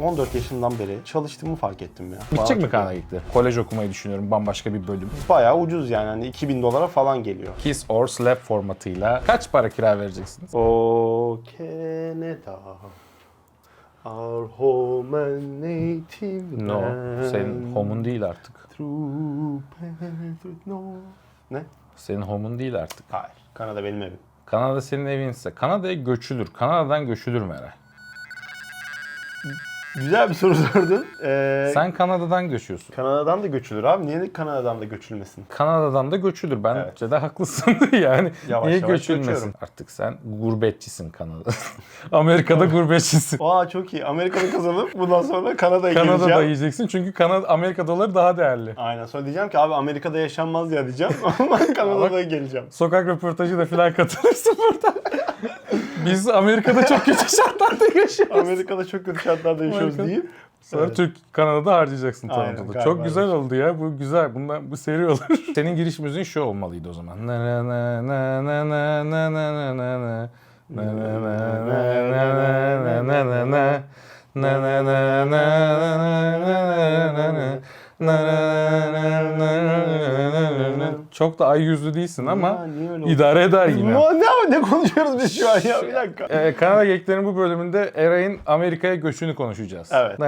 14 yaşından beri çalıştığımı fark ettim ya. Bayağı mi Kanada gitti? Kolej okumayı düşünüyorum. Bambaşka bir bölüm. Bayağı ucuz yani. Hani 2000 dolara falan geliyor. Kiss or Slap formatıyla kaç para kira vereceksiniz? O Canada Our home and native No, land. senin home'un değil artık. Through no. Ne? Senin home'un değil artık. Hayır. Kanada benim evim. Kanada senin evinse. Kanada'ya göçülür. Kanada'dan göçülür mü Eray? Güzel bir soru sordun. Ee, Sen Kanada'dan göçüyorsun. Kanada'dan da göçülür abi. Niye Kanada'dan da göçülmesin? Kanada'dan da göçülür. Bence Evet. de haklısın yani. Yavaş niye yavaş göçülmesin? göçüyorum. Artık sen gurbetçisin Kanada. Amerika'da gurbetçisin. Aa çok iyi. Amerika'da kazanıp bundan sonra Kanada'ya Kanada'da geleceğim. yiyeceksin çünkü Kanada Amerika doları daha değerli. Aynen. Sonra diyeceğim ki abi Amerika'da yaşanmaz ya diyeceğim ama Kanada'da geleceğim. Sokak röportajı da filan katılırsın burada. Biz Amerika'da çok kötü şartlarda yaşıyoruz. Amerika'da çok kötü şartlarda yaşıyoruz Amerika- deyip Sonra Evet. Türk Kanada'da harcayacaksın galiba Çok güzel öyle. oldu ya. Bu güzel. Bundan bu seri olur. Senin giriş müziğin şu olmalıydı o zaman. Na na na na na na na na na na na. Na na na na na na na na na. Na na na na na Çok da ay yüzlü değilsin ama Ya, idare eder yine. Ne, ne, ne konuşuyoruz biz şu an ya bir dakika. Ee, Kanada Gekler'in bu bölümünde Eray'ın Amerika'ya göçünü konuşacağız. Evet.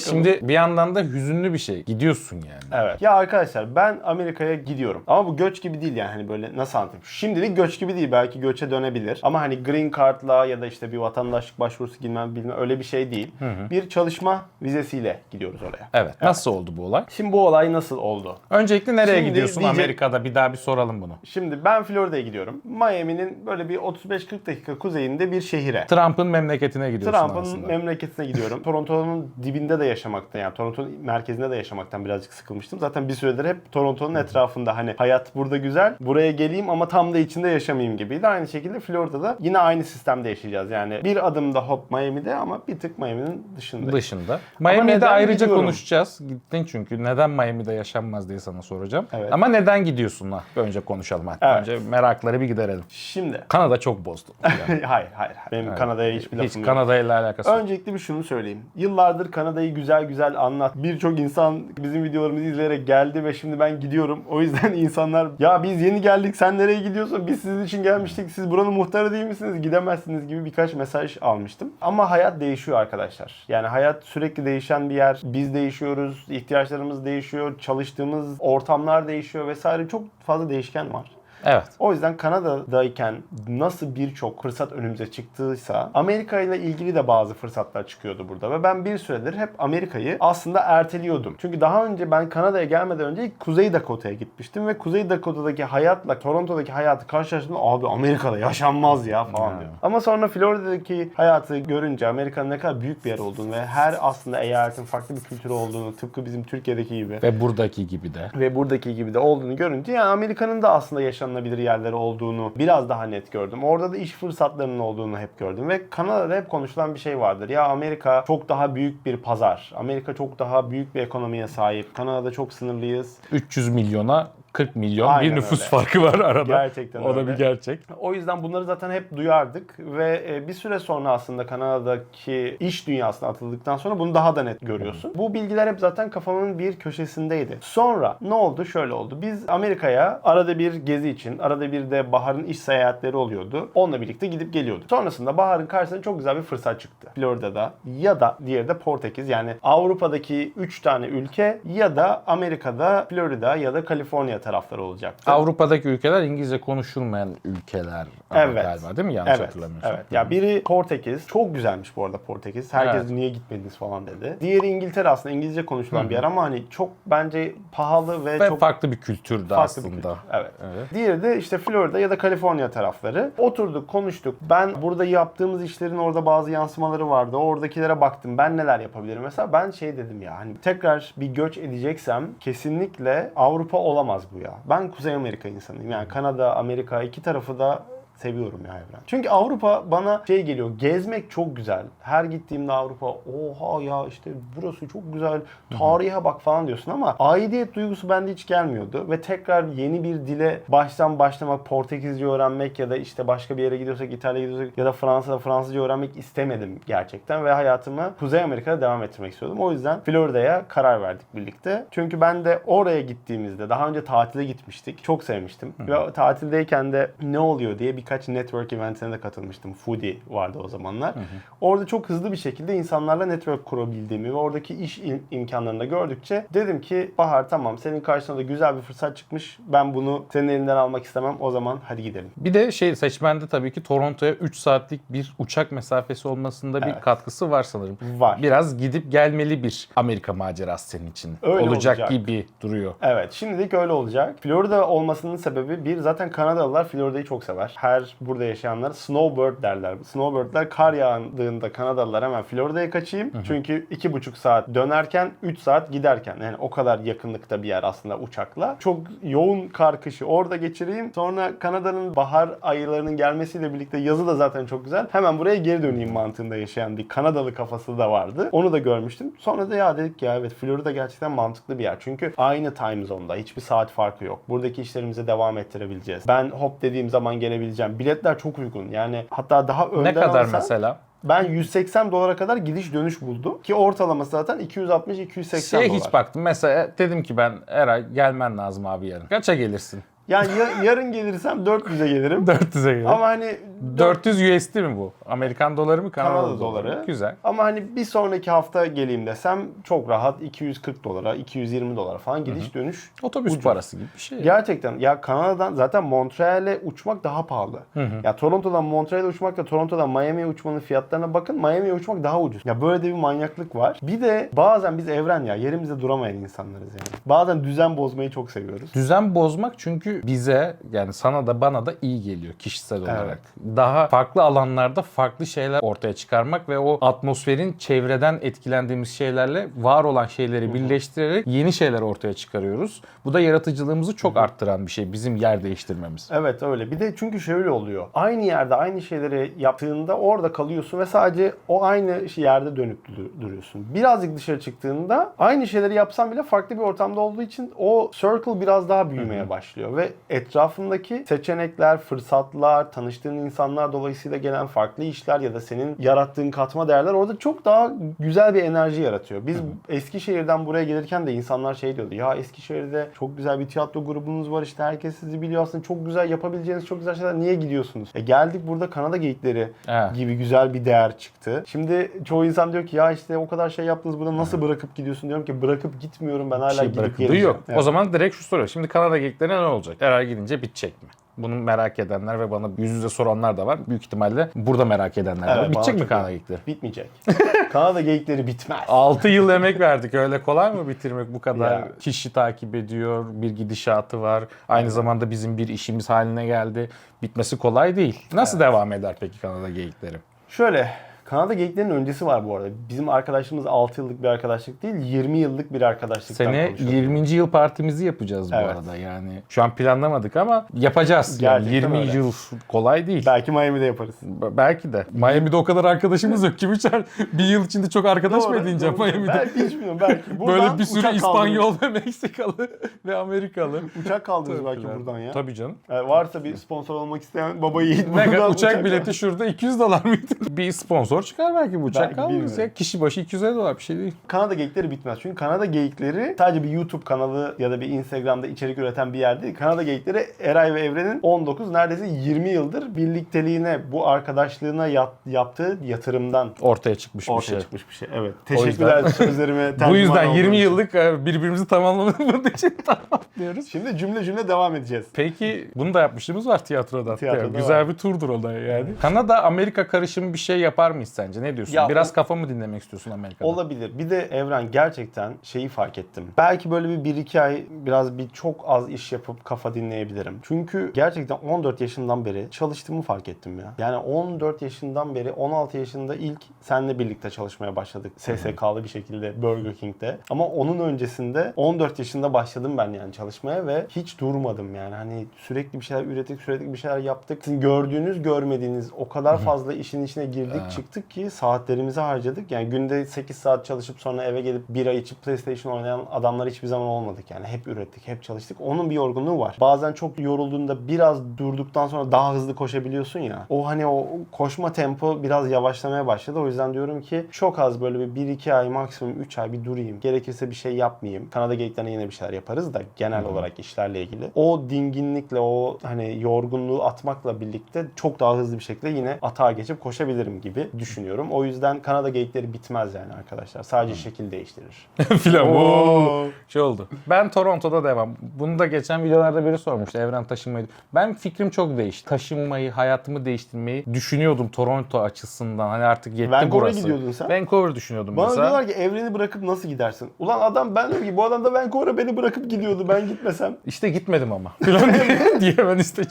Şimdi bir yandan da hüzünlü bir şey. Gidiyorsun yani. Evet. Ya arkadaşlar ben Amerika'ya gidiyorum. Ama bu göç gibi değil yani hani böyle nasıl anlatayım? Şimdilik göç gibi değil. Belki göçe dönebilir. Ama hani green card'la ya da işte bir vatandaşlık başvurusu bilmem bilmem öyle bir şey değil. Bir çalışma vizesiyle gidiyoruz oraya. Evet. Nasıl oldu bu olay? Şimdi bu olay nasıl oldu? Öncelikle nereye Şimdi gidiyorsun diyecek- Amerika'da? Bir daha bir soralım bunu. Şimdi ben Florida'ya gidiyorum. Miami'nin böyle bir 35-40 dakika kuzeyinde bir şehire. Trump'ın memleketine gidiyorsun Trump'ın aslında. memleketine gidiyorum. Toronto'nun dibinde de yaşamaktan yani Toronto'nun merkezinde de yaşamaktan birazcık sıkılmıştım. Zaten bir süredir hep Toronto'nun etrafında hani hayat burada güzel. Buraya geleyim ama tam da içinde yaşamayayım gibiydi. Aynı şekilde Florida'da yine aynı sistemde yaşayacağız. Yani bir adım da hop Miami'de ama bir tık Miami'nin dışında. dışında. Miami'de neden ayrıca gidiyorum? konuşacağız. Gittin çünkü. Neden Miami'de yaşanmaz diye sana soracağım. Evet. Ama neden gidiyorsun ha? Önce konuşalım hatta. Evet. Önce merakları bir giderelim. Şimdi Kanada çok bozdu. hayır hayır. hayır. Benim Kanada'ya hiçbir lafım Hiç. Kanada ile alakası yok. Öncelikle bir şunu söyleyeyim. Yıllardır Kanada'yı güzel güzel anlat. Birçok insan bizim videolarımızı izleyerek geldi ve şimdi ben gidiyorum. O yüzden insanlar ya biz yeni geldik sen nereye gidiyorsun? Biz sizin için gelmiştik. Siz buranın muhtarı değil misiniz? Gidemezsiniz gibi birkaç mesaj almıştım. Ama hayat değişiyor arkadaşlar. Yani hayat sürekli değişen bir yer. Biz değişiyoruz. ihtiyaçlarımız değişiyor. Çalıştığımız ortamlar değişiyor vesaire. Çok fazla değişken var. Evet. O yüzden Kanada'dayken nasıl birçok fırsat önümüze çıktıysa Amerika ile ilgili de bazı fırsatlar çıkıyordu burada ve ben bir süredir hep Amerika'yı aslında erteliyordum. Çünkü daha önce ben Kanada'ya gelmeden önce ilk Kuzey Dakota'ya gitmiştim ve Kuzey Dakota'daki hayatla Toronto'daki hayatı karşılaştığımda abi Amerika'da yaşanmaz ya falan Ha. diyorum. Ama sonra Florida'daki hayatı görünce Amerika'nın ne kadar büyük bir yer olduğunu ve her aslında eyaletin farklı bir kültürü olduğunu tıpkı bizim Türkiye'deki gibi Ve buradaki gibi de. ve buradaki gibi de olduğunu görünce yani Amerika'nın da aslında yaşanılabilir yerleri olduğunu biraz daha net gördüm. Orada da iş fırsatlarının olduğunu hep gördüm ve Kanada'da hep konuşulan bir şey vardır. Ya Amerika çok daha büyük bir pazar. Amerika çok daha büyük bir ekonomiye sahip. Kanada'da çok sınırlıyız. 300 milyona 40 milyon Aynen bir nüfus öyle. farkı var arada. Gerçekten O da öyle. bir gerçek. O yüzden bunları zaten hep duyardık ve e, bir süre sonra aslında Kanada'daki iş dünyasına atıldıktan sonra bunu daha da net görüyorsun. Bu bilgiler hep zaten kafamın bir köşesindeydi. Sonra ne oldu? Şöyle oldu. Biz Amerika'ya arada bir gezi için, arada bir de Bahar'ın iş seyahatleri oluyordu. Onunla birlikte gidip geliyorduk. Sonrasında Bahar'ın karşısına çok güzel bir fırsat çıktı. Florida'da ya da diğeri de Portekiz. Yani Avrupa'daki 3 tane ülke ya da Amerika'da Florida ya da Kaliforniya tarafları olacaktı. Avrupa'daki ülkeler İngilizce konuşulmayan ülkeler Evet. galiba değil mi? Yanlış evet, hatırlamıyorsam. Evet. Ya biri Portekiz. Çok güzelmiş bu arada Portekiz. Herkes Evet. niye gitmediniz falan dedi. Diğeri İngiltere aslında İngilizce konuşulan bir yer ama hani çok bence pahalı ve, Ve çok farklı bir kültürdü farklı bir aslında. kültür. Evet. Evet. Diğeri de işte Florida ya da Kaliforniya tarafları. Oturduk, konuştuk. Ben burada yaptığımız işlerin orada bazı yansımaları vardı. Oradakilere baktım. Ben neler yapabilirim? Mesela ben şey dedim ya hani tekrar bir göç edeceksem kesinlikle Avrupa olamaz bu ya. Ben Kuzey Amerika insanıyım. Yani Kanada, Amerika iki tarafı da seviyorum ya Evren. Çünkü Avrupa bana şey geliyor. Gezmek çok güzel. Her gittiğimde Avrupa oha ya işte burası çok güzel. Tarihe bak falan diyorsun ama aidiyet duygusu bende hiç gelmiyordu. Ve tekrar yeni bir dile baştan başlamak, Portekizce öğrenmek ya da işte başka bir yere gidiyorsak İtalya'ya gidiyorsak ya da Fransa'da Fransızca öğrenmek istemedim gerçekten. Ve hayatımı Kuzey Amerika'da devam ettirmek istiyordum. O yüzden Florida'ya karar verdik birlikte. Çünkü ben de oraya gittiğimizde daha önce tatile gitmiştik. Çok sevmiştim. Ve tatildeyken de ne oluyor diye birkaç network eventine de katılmıştım. Foodie vardı o zamanlar. Orada çok hızlı bir şekilde insanlarla network kurabildiğimi ve oradaki iş im- imkanlarını da gördükçe dedim ki Bahar tamam senin karşına da güzel bir fırsat çıkmış. Ben bunu senin elinden almak istemem. O zaman hadi gidelim. Bir de şey seçmende tabii ki Toronto'ya 3 saatlik bir uçak mesafesi olmasında bir Evet. katkısı var sanırım. Var. Biraz gidip gelmeli bir Amerika macerası senin için. Öyle olacak, olacak. gibi duruyor. Evet şimdilik öyle olacak. Florida olmasının sebebi bir zaten Kanadalılar Florida'yı çok sever. Her burada yaşayanlar snowbird derler. Snowbirdler kar yağdığında Kanadalılar hemen Florida'ya kaçayım. Çünkü iki buçuk saat dönerken 3 saat giderken yani o kadar yakınlıkta bir yer aslında uçakla. Çok yoğun kar kışı orada geçireyim. Sonra Kanada'nın bahar aylarının gelmesiyle birlikte yazı da zaten çok güzel. Hemen buraya geri döneyim mantığında yaşayan bir Kanadalı kafası da vardı. Onu da görmüştüm. Sonra da ya dedik ya evet Florida gerçekten mantıklı bir yer. Çünkü aynı time zone'da hiçbir saat farkı yok. Buradaki işlerimize devam ettirebileceğiz. Ben hop dediğim zaman gelebileceğim. Biletler çok uygun. Yani hatta daha önden Ne kadar alsan- mesela? Ben 180 dolara kadar gidiş dönüş buldum. Ki ortalaması zaten 260-280 Şeye dolar. hiç baktım. Mesela dedim ki ben Eray gelmen lazım abi yarın. Kaça gelirsin? Yani ya- yarın gelirsem 400'e gelirim. 400'e gelir. Ama hani 400 USD mi bu? Amerikan doları mı? Kanada, Kanada doları. doları. Güzel. Ama hani bir sonraki hafta geleyim desem çok rahat 240 dolara, 220 dolara falan gidiş dönüş. Otobüs Ucuz. parası gibi bir şey. Gerçekten ya Kanada'dan zaten Montreal'e uçmak daha pahalı. Ya Toronto'dan Montreal'e uçmakla Toronto'dan Miami'ye uçmanın fiyatlarına bakın. Miami'ye uçmak daha ucuz. Ya böyle de bir manyaklık var. Bir de bazen biz evren ya yerimizde duramayan insanlarız yani. Bazen düzen bozmayı çok seviyoruz. Düzen bozmak çünkü bize yani sana da bana da iyi geliyor kişisel olarak. Daha farklı alanlarda farklı şeyler ortaya çıkarmak ve o atmosferin çevreden etkilendiğimiz şeylerle var olan şeyleri birleştirerek yeni şeyler ortaya çıkarıyoruz. Bu da yaratıcılığımızı çok arttıran bir şey bizim yer değiştirmemiz. Evet öyle. Bir de çünkü şöyle oluyor. Aynı yerde aynı şeyleri yaptığında orada kalıyorsun ve sadece o aynı yerde dönüp dur- duruyorsun. Birazcık dışarı çıktığında aynı şeyleri yapsan bile farklı bir ortamda olduğu için o circle biraz daha büyümeye başlıyor ve etrafındaki seçenekler, fırsatlar, tanıştığın insanlar dolayısıyla gelen farklı işler ya da senin yarattığın katma değerler orada çok daha güzel bir enerji yaratıyor. Biz Eskişehir'den buraya gelirken de insanlar şey diyordu. Ya Eskişehir'de çok güzel bir tiyatro grubunuz var işte herkes sizi biliyor aslında çok güzel yapabileceğiniz çok güzel şeyler niye gidiyorsunuz? E geldik burada Kanada geyikleri Evet. gibi güzel bir değer çıktı. Şimdi çoğu insan diyor ki ya işte o kadar şey yaptınız burada nasıl bırakıp gidiyorsun diyorum ki bırakıp gitmiyorum ben hala şey gidip geleceğim. yok. Evet. O zaman direkt şu soruyor. Şimdi Kanada geyiklerine ne olacak? Eray gidince bitecek mi? Bunu merak edenler ve bana yüz yüze soranlar da var. Büyük ihtimalle burada merak edenler de Evet, var. Bitecek mi Kanada geyikleri? Bitmeyecek. Kanada geyikleri bitmez. 6 yıl emek verdik. Öyle kolay mı bitirmek bu kadar? Ya. Kişi takip ediyor, bir gidişatı var. Aynı zamanda bizim bir işimiz haline geldi. Bitmesi kolay değil. Nasıl devam eder peki Kanada geyikleri? Şöyle Kanada geyiklerinin öncesi var bu arada. Bizim arkadaşlığımız 6 yıllık bir arkadaşlık değil, 20 yıllık bir arkadaşlıktan Sene konuşuyoruz. 20. yıl partimizi yapacağız bu Evet. arada yani. Şu an planlamadık ama yapacağız. Yani Gerçekten 20 öyle. yıl kolay değil. Belki Miami'de yaparız. B- Belki de. Miami'de o kadar arkadaşımız yok. Kim içer? Bir yıl içinde çok arkadaş mı edince doğru. Miami'de? Belki hiç bilmiyorum belki. Buradan Böyle bir sürü uçak İspanyol ve Meksikalı ve Amerikalı. Uçak kaldırırız belki Tabii. buradan ya. Tabii canım. Yani varsa bir sponsor olmak isteyen baba yiğit Ne buradan uçak bileti şurada 200 dolar mıydı? bir sponsor çıkar belki bu uçak Belki, kalmaz ya. Kişi başı 250 dolar bir şey değil. Kanada geyikleri bitmez. Çünkü Kanada geyikleri sadece bir YouTube kanalı ya da bir Instagram'da içerik üreten bir yer değil. Kanada geyikleri Eray ve Evren'in 19 neredeyse 20 yıldır birlikteliğine, bu arkadaşlığına yap- yaptığı yatırımdan Ortaya çıkmış bir ortaya şey. çıkmış bir şey. Evet. Teşekkürler sözlerime. Bu yüzden olduğun 20 için. yıllık e, birbirimizi tamamlamadığımız için tamamlıyoruz. Şimdi cümle cümle devam edeceğiz. Peki bunu da yapmışlığımız var tiyatrodan. Tiyatroda Güzel var. bir turdur o da yani. Kanada Amerika karışımı bir şey yapar mıyız? Mıyız sence? Ne diyorsun? Ya Biraz o- kafamı dinlemek istiyorsun Amerika'da. Olabilir. Bir de Evren gerçekten şeyi fark ettim. Belki böyle bir 1-2 ay biraz bir çok az iş yapıp kafa dinleyebilirim. Çünkü gerçekten 14 yaşından beri çalıştığımı fark ettim ya. Yani 14 yaşından beri 16 yaşında ilk seninle birlikte çalışmaya başladık. SSK'lı bir şekilde Burger King'de. Ama onun öncesinde 14 yaşında başladım ben yani çalışmaya ve hiç durmadım yani. Hani sürekli bir şeyler ürettik, sürekli bir şeyler yaptık. Sizin gördüğünüz, görmediğiniz o kadar fazla işin içine girdik, Evet. Çıktık ki saatlerimizi harcadık. Yani günde 8 saat çalışıp sonra eve gelip bira içip PlayStation oynayan adamlar hiçbir zaman olmadık yani. Hep ürettik, hep çalıştık. Onun bir yorgunluğu var. Bazen çok yorulduğunda biraz durduktan sonra daha hızlı koşabiliyorsun ya. O hani o koşma tempo biraz yavaşlamaya başladı. O yüzden diyorum ki çok az böyle bir 1-2 ay maksimum 3 ay bir durayım. Gerekirse bir şey yapmayayım. Kanada geyiklerine yine bir şeyler yaparız da genel olarak işlerle ilgili. O dinginlikle o hani yorgunluğu atmakla birlikte çok daha hızlı bir şekilde yine atağa geçip koşabilirim gibi düşünüyorum. O yüzden Kanada geyikleri bitmez yani arkadaşlar. Sadece şekil değiştirir. Filan. Oo. Şey oldu. Ben Toronto'da devam. Bunu da geçen videolarda biri sormuştu. Evren taşınmayı. Ben fikrim çok değişti. Taşınmayı, hayatımı değiştirmeyi düşünüyordum Toronto açısından. Hani artık yetti Vancouver'a burası. gidiyordun sen. Vancouver düşünüyordum Bana mesela. diyorlar ki evreni bırakıp nasıl gidersin? Ulan adam ben diyorum ki bu adam da Vancouver'a beni bırakıp gidiyordu ben gitmesem. İşte gitmedim ama. Falan diye- diye ben işte.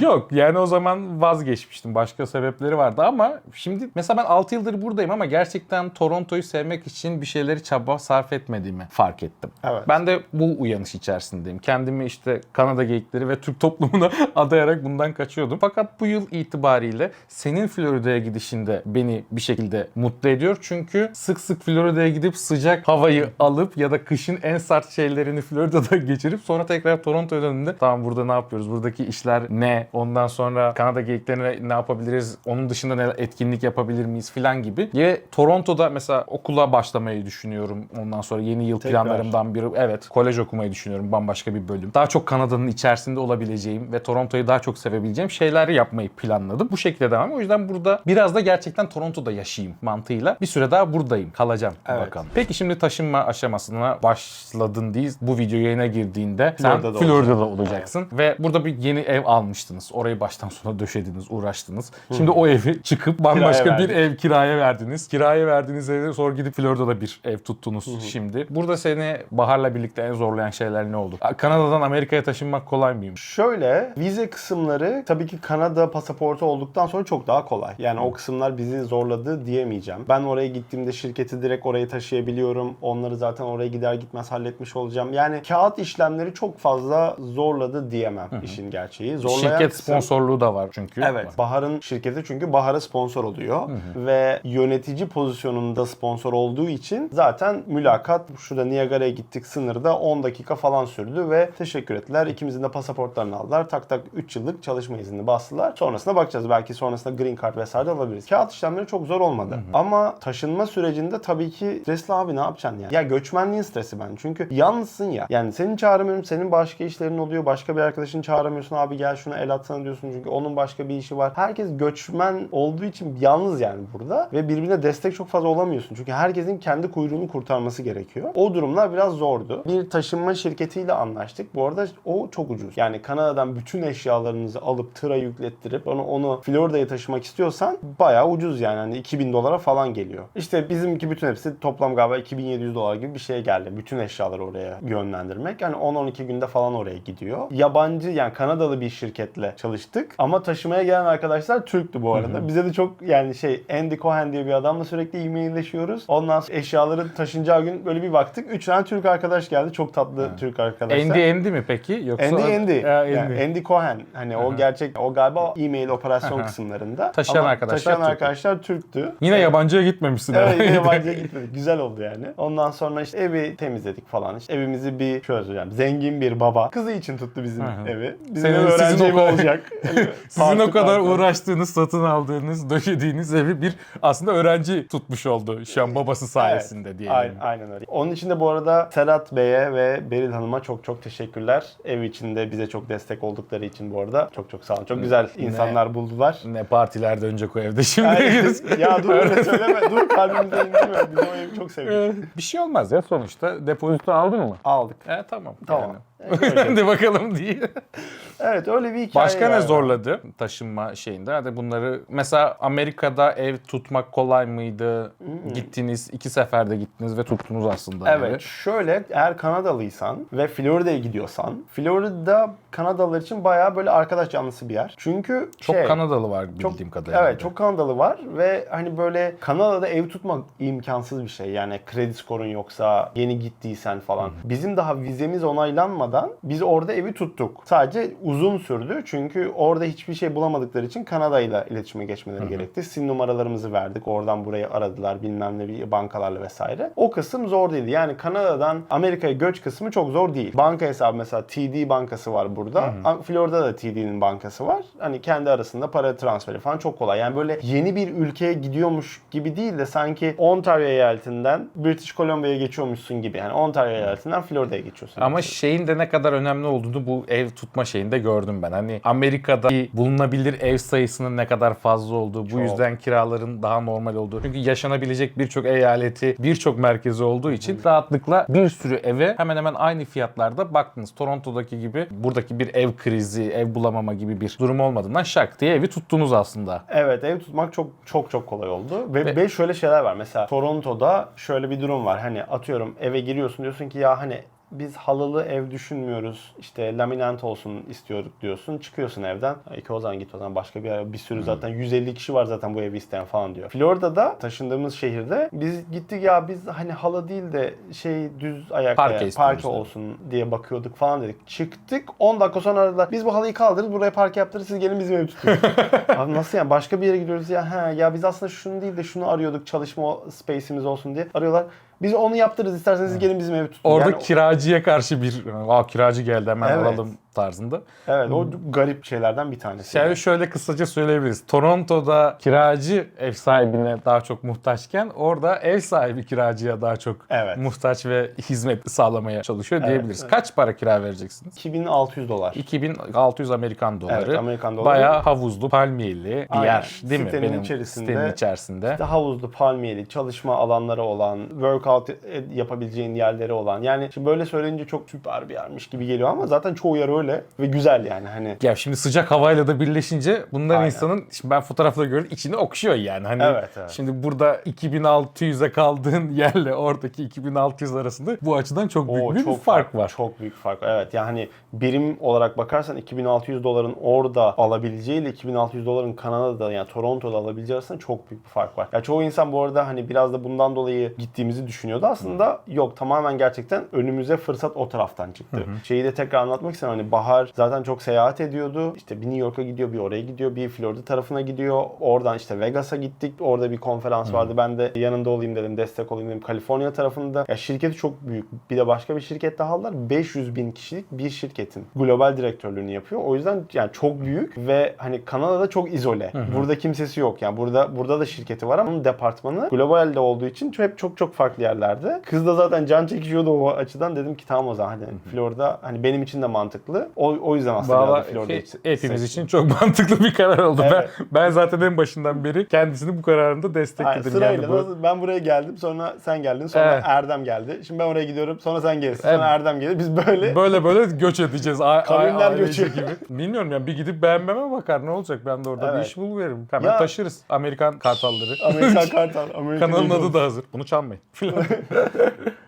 Yok yani o zaman vazgeçmiştim. Başka sebepleri vardı ama şimdi mesela ben 6 yıldır buradayım ama gerçekten Toronto'yu sevmek için bir şeyleri çaba sarf etmediğimi fark ettim. Evet. Ben de bu uyanış içerisindeyim. Kendimi işte Kanada geyikleri ve Türk toplumuna adayarak bundan kaçıyordum. Fakat bu yıl itibariyle senin Florida'ya gidişinde beni bir şekilde mutlu ediyor. Çünkü sık sık Florida'ya gidip sıcak havayı alıp ya da kışın en sert şeylerini Florida'da geçirip sonra tekrar Toronto'ya döndüğümde tamam burada ne yapıyoruz? Buradaki işler ne? Ondan sonra Kanada geyiklerine ne yapabiliriz? Onun dışında ne etkinlik yapabilir miyiz filan gibi. Ve Toronto'da mesela okula başlamayı düşünüyorum. Ondan sonra yeni yıl Tekrar. planlarımdan biri. Evet, kolej okumayı düşünüyorum. Bambaşka bir bölüm. Daha çok Kanada'nın içerisinde olabileceğim ve Toronto'yu daha çok sevebileceğim şeyler yapmayı planladım. Bu şekilde devam. O yüzden burada biraz da gerçekten Toronto'da yaşayayım mantığıyla bir süre daha buradayım. Kalacağım Evet. bakalım. Peki şimdi taşınma aşamasına başladın değil. Bu video yayına girdiğinde sen Florida'da Florida'da olacaksın. Ve burada bir yeni ev almıştınız. Orayı baştan sona döşediniz, uğraştınız. Şimdi o evi çıkıp bambaşka Kiraya bir ev kiraya verdiniz. Kiraya verdiğiniz evi sonra gidip Florida'da bir ev tuttunuz şimdi. Burada seni Bahar'la birlikte en zorlayan şeyler ne oldu? Kanada'dan Amerika'ya taşınmak kolay mıymış? Şöyle vize kısımları tabii ki Kanada pasaportu olduktan sonra çok daha kolay. Yani o kısımlar bizi zorladı diyemeyeceğim. Ben oraya gittiğimde şirketi direkt oraya taşıyabiliyorum. Onları zaten oraya gider gitmez halletmiş olacağım. Yani kağıt işlemleri çok fazla zorladı diyemem işin gerçeği. Zorlayan Şirket kısım- sponsorluğu da var çünkü. Evet. Bahar'ın şirketi çünkü Bahar'a sponsor oluyor. Ve yönetici pozisyonunda sponsor olduğu için zaten mülakat şurada Niagara'ya gittik sınırda 10 dakika falan sürdü ve teşekkür ettiler. İkimizin de pasaportlarını aldılar. Tak tak 3 yıllık çalışma izni bastılar. Sonrasında bakacağız. Belki sonrasında green card vesaire de alabiliriz. Kağıt işlemleri çok zor olmadı. Ama taşınma sürecinde tabii ki stresli abi ne yapacaksın ya? Ya göçmenliğin stresi ben. Çünkü yalnızsın ya. Yani senin çağıramıyorum. Senin başka işlerin oluyor. Başka bir arkadaşını çağıramıyorsun. Abi gel şuna el atsana diyorsun. Çünkü onun başka bir işi var. Herkes göçmen olduğu için yalnız yani burada. Ve birbirine destek çok fazla olamıyorsun. Çünkü herkesin kendi kuyruğunu kurtarması gerekiyor. O durumlar biraz zordu. Bir taşınma şirketiyle anlaştık. Bu arada o çok ucuz. Yani Kanada'dan bütün eşyalarınızı alıp tıra yüklettirip onu, onu Florida'ya taşımak istiyorsan bayağı ucuz yani. Hani 2000 dolara falan geliyor. İşte bizimki bütün hepsi toplam galiba 2700 dolar gibi bir şeye geldi. Bütün eşyaları oraya yönlendirmek. Yani 10-12 günde falan oraya gidiyor. Yabancı yani Kanadalı bir şirketle çalıştık. Ama taşımaya gelen arkadaşlar Türktü bu arada. Bize de çok yani şey Andy Cohen diye bir adamla sürekli e-mailleşiyoruz. Ondan sonra eşyaları taşınacağı gün böyle bir baktık. 3 tane Türk arkadaş geldi. Çok tatlı Türk arkadaşlar. Andy Andy mi peki? Yoksa Andy Andy. Ya, Andy. Yani Andy Cohen. Hani o gerçek o galiba e-mail operasyon kısımlarında. Taşıyan Ama arkadaşlar taşıyan Türk. arkadaşlar Türktü. Yine yabancıya gitmemişsin. Evet yine yabancıya gitmedik. Güzel oldu yani. Ondan sonra işte evi temizledik falan. İşte evimizi bir şöyle söyleyeyim. Zengin bir baba. Kızı için tuttu bizim hı. evi. Bizim Senin- öğrenci evi olacak. Sizin o kadar uğraştığınız, satın aldığınız, döşediğiniz evi bir aslında öğrenci tutmuş oldu şu an babası sayesinde Evet, diyelim. Aynen, aynen öyle. Onun için de bu arada Serhat Bey'e ve Beril Hanım'a çok çok teşekkürler. Ev içinde bize çok destek oldukları için bu arada. Çok çok sağ olun. Çok güzel insanlar buldular. Ne partiler dönecek o evde şimdi. Ay, ya dur öyle söyleme. Dur kalbimize indirme. Biz o evi çok seviyoruz. bir şey olmaz ya sonuçta. Depozito aldın mı? Aldık. E tamam. Tamam. Yani. Hadi bakalım diye. Evet öyle bir hikaye Başka ne var. zorladı taşınma şeyinde? Hadi bunları mesela Amerika'da ev tutmak kolay mıydı? Gittiniz, iki seferde gittiniz ve tuttunuz aslında evi. Evet şöyle eğer Kanadalıysan ve Florida'ya gidiyorsan Florida Kanadalılar için bayağı böyle arkadaş canlısı bir yer. Çünkü Çok şey, Kanadalı var çok- bildiğim kadarıyla. Evet çok Kanadalı var ve hani böyle Kanada'da ev tutmak imkansız bir şey. Yani kredi skorun yoksa yeni gittiysen falan. Bizim daha vizemiz onaylanmadan biz orada evi tuttuk. Sadece uzun sürdü çünkü orada hiçbir şey bulamadıkları için Kanada ile iletişime geçmeleri gerekti. Sim numaralarımızı verdik. Oradan burayı aradılar bilmem ne bir bankalarla vesaire. O kısım zor değildi. Yani Kanada'dan Amerika'ya göç kısmı çok zor değil. Banka hesabı mesela TD bankası var burada. Florida'da da TD'nin bankası var. Hani kendi arasında para transferi falan çok kolay. Yani böyle yeni bir ülkeye gidiyormuş gibi değil de sanki Ontario eyaletinden British Columbia'ya geçiyormuşsun gibi. Yani Ontario eyaletinden Florida'ya geçiyorsun. Ama gibi. şeyin de ne kadar önemli olduğunu bu ev tutma şeyinde gördüm ben. Hani Amerika'da bulunabilir ev sayısının ne kadar fazla olduğu, bu Çok. yüzden kiraların daha normal olduğu. Çünkü yaşanabilecek birçok eyaleti, birçok merkezi olduğu için rahatlıkla bir sürü eve hemen hemen aynı fiyatlarda baktınız. Toronto'daki gibi buradaki bir ev krizi, ev bulamama gibi bir durum olmadığından şak diye evi tuttunuz aslında. Evet ev tutmak çok çok çok kolay oldu. Ve, Ve- ve şöyle şeyler var. Mesela Toronto'da şöyle bir durum var. Hani atıyorum eve giriyorsun diyorsun ki ya hani biz halılı ev düşünmüyoruz. İşte laminant olsun istiyorduk diyorsun. Çıkıyorsun evden. Ay ki o zaman git o zaman başka bir yer. Bir sürü zaten 150 kişi var zaten bu evi isteyen falan diyor. Florida'da taşındığımız şehirde biz gittik ya biz hani halı değil de şey düz ayakta Parke parke, istiyoruz olsun diye bakıyorduk falan dedik. Çıktık 10 dakika sonra aradılar. Biz bu halıyı kaldırırız buraya parke yaptırırız siz gelin bizim evi tutun. Abi nasıl yani başka bir yere gidiyoruz ya ha ya biz aslında şunu değil de şunu arıyorduk çalışma space'imiz olsun diye arıyorlar. Biz onu yaptırırız isterseniz gelin bizim evi tutun. Orada Yani kiracıya karşı bir Aa, kiracı geldi hemen Evet. alalım tarzında. evet o garip şeylerden bir tanesi. Yani şöyle kısaca söyleyebiliriz. Toronto'da kiracı ev sahibine daha çok muhtaçken orada ev sahibi kiracıya daha çok Evet. muhtaç ve hizmet sağlamaya çalışıyor Evet, diyebiliriz. evet. Kaç para kira vereceksiniz? 2600 dolar. 2600 Amerikan doları. Evet, Amerikan doları. Bayağı havuzlu, palmiyeli bir Aynen. yer değil mi? Sitenin Benim içerisinde- sitenin içerisinde. İşte havuzlu, palmiyeli, çalışma alanları olan, workout e- yapabileceğin yerleri olan. Yani şimdi böyle söyleyince çok süper bir yermiş gibi geliyor ama zaten çoğu yer öyle ve güzel yani hani. Ya şimdi sıcak havayla da birleşince bunlar Aynen. insanın şimdi ben fotoğrafları gördüm içini okşuyor yani. Hani Evet, evet. şimdi burada 2600'e kaldığın yerle oradaki 2600 arasında bu açıdan çok büyük O bir çok fark var. Çok büyük fark. Evet yani birim olarak bakarsan 2600 doların orada alabileceği ile 2600 doların Kanada'da yani Toronto'da alabileceği arasında çok büyük bir fark var. Ya çoğu insan bu arada hani biraz da bundan dolayı gittiğimizi düşünüyordu. Aslında yok tamamen gerçekten önümüze fırsat o taraftan çıktı. Şeyi de tekrar anlatmak istiyorum. Hani Bahar zaten çok seyahat ediyordu. İşte bir New York'a gidiyor, bir oraya gidiyor, bir Florida tarafına gidiyor. Oradan işte Vegas'a gittik. Orada bir konferans vardı. Ben de yanında olayım dedim, destek olayım dedim. Kaliforniya tarafında. Ya şirketi çok büyük. Bir de başka bir şirket daha aldılar. 500 bin kişilik bir şirketin global direktörlüğünü yapıyor. O yüzden yani çok büyük ve hani Kanada'da çok izole. Burada kimsesi yok. Yani burada burada da şirketi var ama onun departmanı globalde olduğu için hep çok çok farklı yerlerde. Kız da zaten can çekişiyordu o açıdan. Dedim ki tamam o zaman hadi Florida hani benim için de mantıklı. O, o yüzden aslında biraz da Florida'yı he- hepimiz seçtim. için çok mantıklı bir karar oldu. Evet. Ben, ben zaten en başından beri kendisini bu kararında destekledim. sırayla yani bu. ben buraya geldim sonra sen geldin sonra Evet. Erdem geldi. Şimdi ben oraya gidiyorum sonra sen gelirsin sonra Evet. Erdem gelir. Biz böyle Böyle böyle göç edeceğiz. Kavimler göçü. gibi. Bilmiyorum yani bir gidip beğenmeme bakar ne olacak ben de orada bir Evet. iş buluveririm. Hemen Ya- taşırız Amerikan kartalları. Amerikan Kartal, Amerikan Kanalın adı da hazır. Bunu çalmayın.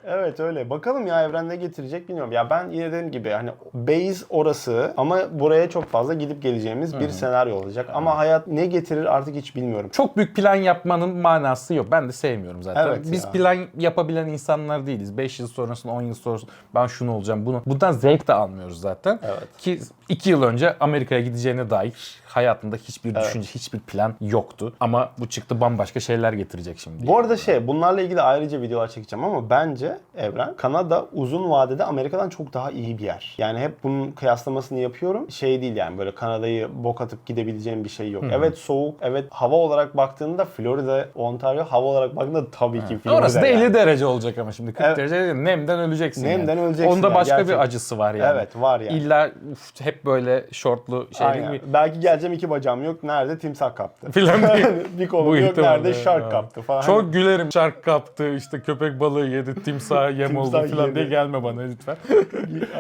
Evet öyle. Bakalım ya evren ne getirecek bilmiyorum. Ya ben yine dediğim gibi hani base orası ama buraya çok fazla gidip geleceğimiz bir senaryo olacak. Ama hayat ne getirir artık hiç bilmiyorum. Çok büyük plan yapmanın manası yok. Ben de sevmiyorum zaten. Evet Biz ya. plan yapabilen insanlar değiliz. 5 yıl sonrasında 10 yıl sonrasında ben şunu olacağım bunu. Bundan zevk de almıyoruz zaten. Evet. Ki 2 yıl önce Amerika'ya gideceğine dair hayatında hiçbir Evet. düşünce, hiçbir plan yoktu. Ama bu çıktı bambaşka şeyler getirecek şimdi. Bu arada şey bunlarla ilgili ayrıca videolar çekeceğim ama bence Evren Kanada uzun vadede Amerika'dan çok daha iyi bir yer. Yani hep bunun kıyaslamasını yapıyorum. Şey değil yani böyle Kanada'yı bok atıp gidebileceğim bir şey yok. Evet soğuk. Evet hava olarak baktığında Florida, Ontario hava olarak baktığında tabii ki Florida. Orası da 50 yani. derece olacak ama şimdi 40 Evet. derece nemden öleceksin. Nemden yani. öleceksin Onda yani, başka bir gerçekten. acısı var yani. Evet var yani. İlla uf, hep böyle şortlu şey Aynen. Belki geleceğim iki bacağım yok. Nerede? Timsah kaptı. Filan bir kolum yok. Nerede? Şark kaptı falan. Çok gülerim. Şark kaptı, işte köpek balığı yedi, timsah timsah yem oldu Timsah falan yedi. diye gelme bana lütfen.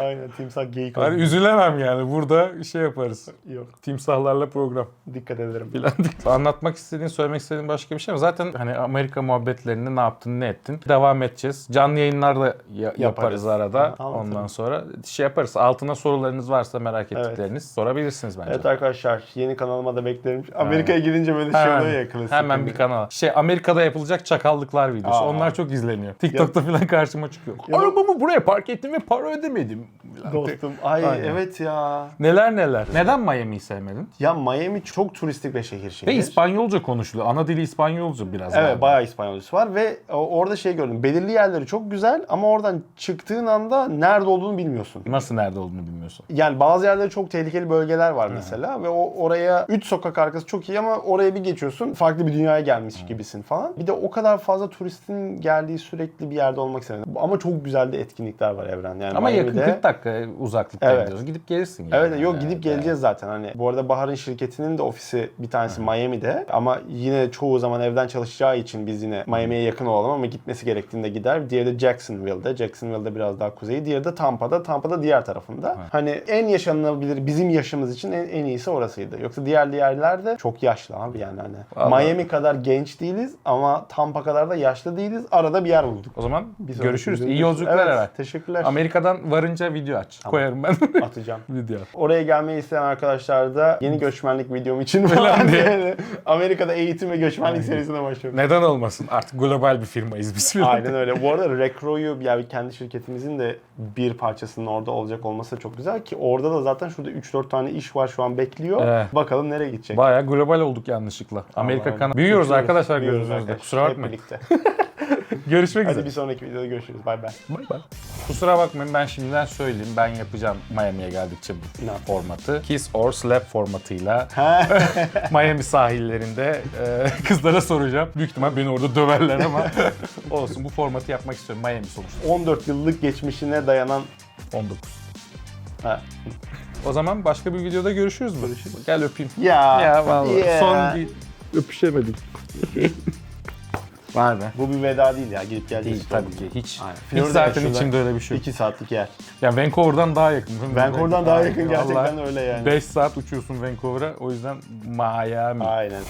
Aynen timsah geyik Hani oldu. üzülemem yani. Burada şey yaparız. Yok Timsahlarla program dikkat ederim. filan. Anlatmak istediğin, söylemek istediğin başka bir şey mi? Zaten hani Amerika muhabbetlerini ne yaptın, ne ettin? Devam edeceğiz. Canlı yayınlar da ya- yaparız arada. Tamam, Ondan sonra şey yaparız. Altına sorularınız varsa merak ettikleriniz sorabilirsiniz bence. Evet arkadaşlar yeni kanalıma da beklerim. Amerika'ya gidince böyle şey oluyor ya klasik. hemen bir kanal. Şey Amerika'da yapılacak çakallıklar videosu. Aa. Onlar çok izleniyor. TikTok'ta falan karşıma çıkıyor. Ya da- Arabamı buraya park ettim ve para ödemedim. Dostum. Ay Aynen. evet ya. Neler neler. Neden Miami'yi sevmedin? Ya Miami çok turistik ve şehir şehir. Ve İspanyolca konuşuluyor. Ana dili İspanyolca biraz. Evet galiba. bayağı İspanyolcusu var ve orada şey gördüm. Belirli yerleri çok güzel ama oradan çıktığın anda nerede olduğunu bilmiyorsun. Nasıl nerede olduğunu bilmiyorsun. Yani bazı yerlerde çok tehlikeli bölgeler var mesela ve o oraya 3 sokak arkası çok iyi ama oraya bir geçiyorsun farklı bir dünyaya gelmiş gibisin falan. Bir de o kadar fazla turistin geldiği sürekli bir yerde olmak istemedim. Ama çok güzel de etkinlikler var Evren. Yani Ama yakın Miami'de- 40 dakika uzaklıkta Evet. gidiyoruz. Gidip gelirsin. yani. Evet yok Yani. gidip geleceğiz zaten hani. Bu arada Bahar'ın şirketinin de ofisi bir tanesi Miami'de ama yine çoğu zaman evden çalışacağı için biz yine Miami'ye yakın olalım ama gitmesi gerektiğinde gider. Diğeri de Jacksonville'de. Jacksonville'de biraz daha kuzeyi. Diğeri de Tampa'da. Tampa'da diğer tarafında. Hani en yaşanılabilir bizim yaşımız için en, en iyisi orasıydı. Yoksa diğer yerlerde çok yaşlı abi yani hani. Vallahi. Miami kadar genç değiliz ama Tampa kadar da yaşlı değiliz. Arada bir yer bulduk. O zaman Bir görüşürüz. İyi yolculuklar Evet, Eren. Teşekkürler. Amerika'dan varınca video aç. Koyarım ben Atacağım. video. Oraya gelmeyi isteyen arkadaşlar da yeni göçmenlik videom için falan diye Amerika'da eğitim ve göçmenlik serisine başlıyorum. Neden olmasın? Artık global bir firmayız biz. Aynen öyle. Bu arada Recro'yu yani kendi şirketimizin de bir parçasının orada olacak olması çok güzel ki orada da zaten şurada 3-4 tane iş var şu an bekliyor. Evet. Bakalım nereye gidecek. Bayağı global olduk yanlışlıkla. Amerika Vallahi kanalı. Büyüyoruz arkadaşlar gözünüzde. Kusura Hep bakmayın. birlikte. Görüşmek Hadi üzere. bir sonraki videoda görüşürüz. Bay bay. Bay bay. Kusura bakmayın ben şimdiden söyleyeyim. Ben yapacağım Miami'ye geldikçe bu Ne? formatı. Kiss or slap formatıyla. Miami sahillerinde e, kızlara soracağım. Büyük ihtimal beni orada döverler ama olsun bu formatı yapmak istiyorum. Miami sonuçta. 14 yıllık geçmişine dayanan 19. ha. O zaman başka bir videoda görüşürüz mü? Gel öpeyim. Ya. Ya vallahi Yeah. son bir öpüşemedik. Vay be. Bu bir veda değil ya. Gidip geleceğiz. Değil tabii ki hiç. Aynen. Hiç Florida zaten şurada içimde öyle bir şey yok. 2 saatlik yer. Ya Vancouver'dan daha yakın. Vancouver'dan daha yakın gerçekten öyle yani. 5 saat uçuyorsun Vancouver'a o yüzden Miami. Aynen.